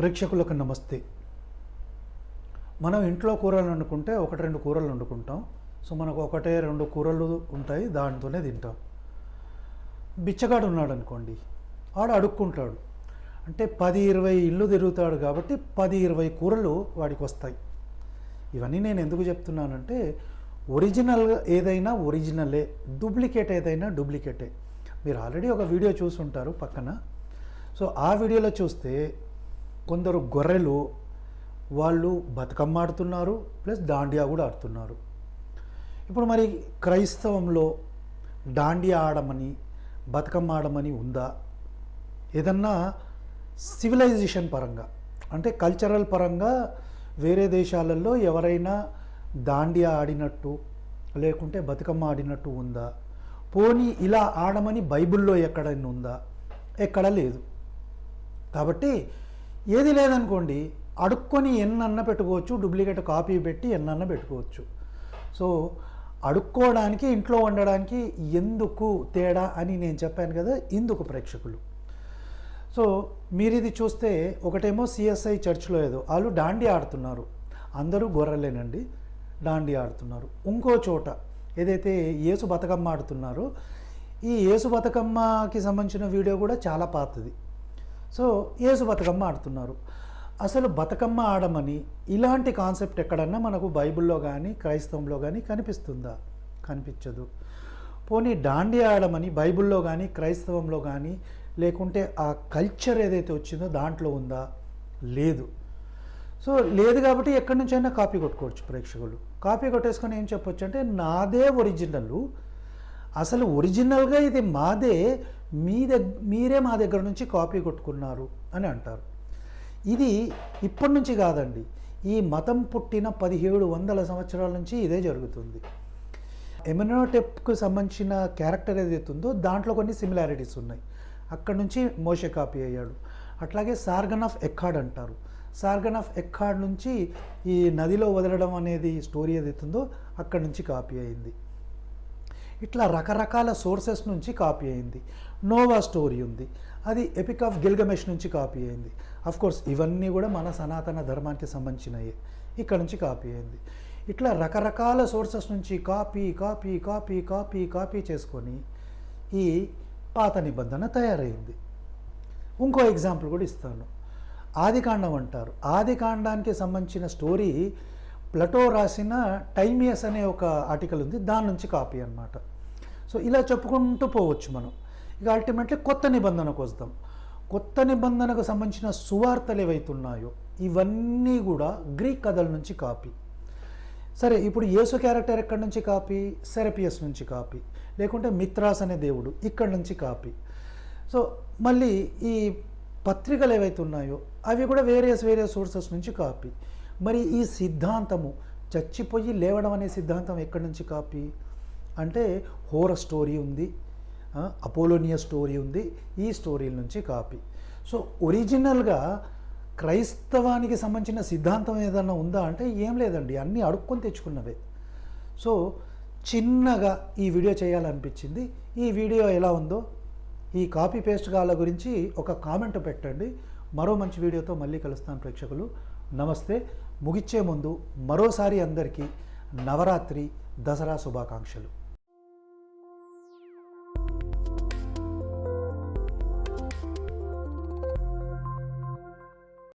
ప్రేక్షకులకు నమస్తే. మనం ఇంట్లో కూరలు వండుకుంటే ఒకటి రెండు కూరలు వండుకుంటాం. సో మనకు ఒకటే రెండు కూరలు ఉంటాయి దాంతోనే తింటాం. బిచ్చగాడు ఉన్నాడు అనుకోండి ఆడు అడుక్కుంటాడు. అంటే పది ఇరవై ఇల్లు తిరుగుతాడు కాబట్టి పది ఇరవై కూరలు వాడికి వస్తాయి. ఇవన్నీ నేను ఎందుకు చెప్తున్నానంటే ఒరిజినల్ ఏదైనా ఒరిజినలే డూప్లికేట్ ఏదైనా డూప్లికేటే. మీరు ఆల్రెడీ ఒక వీడియో చూసుంటారు పక్కన. సో ఆ వీడియోలో చూస్తే కొందరు గొర్రెలు వాళ్ళు బతుకమ్మ ఆడుతున్నారు ప్లస్ దాండియా కూడా ఆడుతున్నారు. ఇప్పుడు మరి క్రైస్తవంలో దాండియా ఆడమని బతుకమ్మ ఆడమని ఉందా? ఏదన్నా సివిలైజేషన్ పరంగా అంటే కల్చరల్ పరంగా వేరే దేశాలలో ఎవరైనా దాండియా ఆడినట్టు లేకుంటే బతుకమ్మ ఆడినట్టు ఉందా? పోనీ ఇలా ఆడమని బైబిల్లో ఎక్కడైనా ఉందా? ఎక్కడ లేదు. కాబట్టి ఏది లేదనుకోండి అడుక్కొని ఎన్నన్న పెట్టుకోవచ్చు డూప్లికేట్ కాపీ పెట్టి ఎన్నన్న పెట్టుకోవచ్చు. సో అడుక్కోవడానికి ఇంట్లో వండడానికి ఎందుకు తేడా అని నేను చెప్పాను కదా ఇందుకు ప్రేక్షకులు. సో మీరు ఇది చూస్తే ఒకటేమో సిఎస్ఐ చర్చ్లో ఏదో వాళ్ళు డాండి ఆడుతున్నారు. అందరూ గొర్రెలేనండి డాండి ఆడుతున్నారు. ఇంకో చోట ఏదైతే యేసు బతుకమ్మ ఆడుతున్నారో ఈ యేసు బతుకమ్మకి సంబంధించిన వీడియో కూడా చాలా పాతది. సో యేసు బతుకమ్మ ఆడుతున్నారు. అసలు బతుకమ్మ ఆడమని ఇలాంటి కాన్సెప్ట్ ఎక్కడన్నా మనకు బైబిల్లో కానీ క్రైస్తవంలో కానీ కనిపిస్తుందా? కనిపించదు. పోనీ డాండి ఆడమని బైబిల్లో కానీ క్రైస్తవంలో కానీ లేకుంటే ఆ కల్చర్ ఏదైతే వచ్చిందో దాంట్లో ఉందా? లేదు. సో లేదు కాబట్టి ఎక్కడి నుంచైనా కాపీ కొట్టుకోవచ్చు ప్రేక్షకులు. కాపీ కొట్టేసుకొని ఏం చెప్పొచ్చు అంటే నాదే ఒరిజినల్. అసలు ఒరిజినల్గా ఇది మాదే మీ దగ్గ మీరే మా దగ్గర నుంచి కాపీ కొట్టుకున్నారు అని అంటారు. ఇది ఇప్పటి నుంచి కాదండి. ఈ మతం పుట్టిన పదిహేడు వందల సంవత్సరాల నుంచి ఇదే జరుగుతుంది. ఎమినోటెప్కు సంబంధించిన క్యారెక్టర్ ఏదైతే ఉందో దాంట్లో కొన్ని సిమిలారిటీస్ ఉన్నాయి. అక్కడ నుంచి మోషే కాపీ అయ్యాడు. అట్లాగే సార్గన్ ఆఫ్ ఎక్కాడ్ అంటారు. సార్గన్ ఆఫ్ ఎక్కాడ్ నుంచి ఈ నదిలో వదలడం అనేది స్టోరీ ఏదైతుందో ఉందో అక్కడి నుంచి కాపీ అయింది. ఇట్లా రకరకాల సోర్సెస్ నుంచి కాపీ అయింది. నోవా స్టోరీ ఉంది. అది ఎపిక్ ఆఫ్ గిల్గమేష్ నుంచి కాపీ అయింది. కోర్స్ ఇవన్నీ కూడా మన సనాతన ధర్మానికి సంబంధించినవి ఇక్కడ నుంచి కాపీ అయింది. ఇట్లా రకరకాల సోర్సెస్ నుంచి copy copy copy copy copy చేసుకొని ఈ పాత నిబంధన తయారైంది. ఇంకో ఎగ్జాంపుల్ కూడా ఇస్తాను. ఆదికాండం అంటారు. ఆదికాండానికి సంబంధించిన స్టోరీ ప్లటో రాసిన టైమియస్ అనే ఒక ఆర్టికల్ ఉంది దాని నుంచి కాపీ అన్నమాట. సో ఇలా చెప్పుకుంటూ పోవచ్చు మనం. ఇక అల్టిమేట్లీ కొత్త నిబంధనకు వస్తాం. కొత్త నిబంధనకు సంబంధించిన సువార్తలు ఏవైతున్నాయో ఇవన్నీ కూడా గ్రీక్ కథల నుంచి కాపీ. సరే ఇప్పుడు యేసు క్యారెక్టర్ ఎక్కడి నుంచి కాపీ? సెరపియస్ నుంచి కాపీ. లేకుంటే మిత్రాస్ అనే దేవుడు ఇక్కడి నుంచి కాపీ. సో మళ్ళీ ఈ పత్రికలు ఏవైతే ఉన్నాయో అవి కూడా వేరియస్ వేరియస్ సోర్సెస్ నుంచి కాపీ. మరి ఈ సిద్ధాంతము చచ్చిపోయి లేవడం అనే సిద్ధాంతం ఎక్కడి నుంచి కాపీ? అంటే హోర స్టోరీ ఉంది అపోలోనియ అపోలోనియా స్టోరీ ఉంది ఈ స్టోరీల నుంచి కాపీ. సో ఒరిజినల్గా క్రైస్తవానికి సంబంధించిన సిద్ధాంతం ఏదన్నా ఉందా అంటే ఏం లేదండి అన్నీ అడుక్కొని తెచ్చుకున్నవే. సో చిన్నగా ఈ వీడియో చేయాలనిపించింది. ఈ వీడియో ఎలా ఉందో ఈ కాపీ పేస్ట్ గాల గురించి ఒక కామెంట్ పెట్టండి. మరో మంచి వీడియోతో మళ్ళీ కలుస్తాను ప్రేక్షకులు. నమస్తే. ముగిచ్చే ముందు మరోసారి అందరికీ నవరాత్రి దసరా శుభాకాంక్షలు.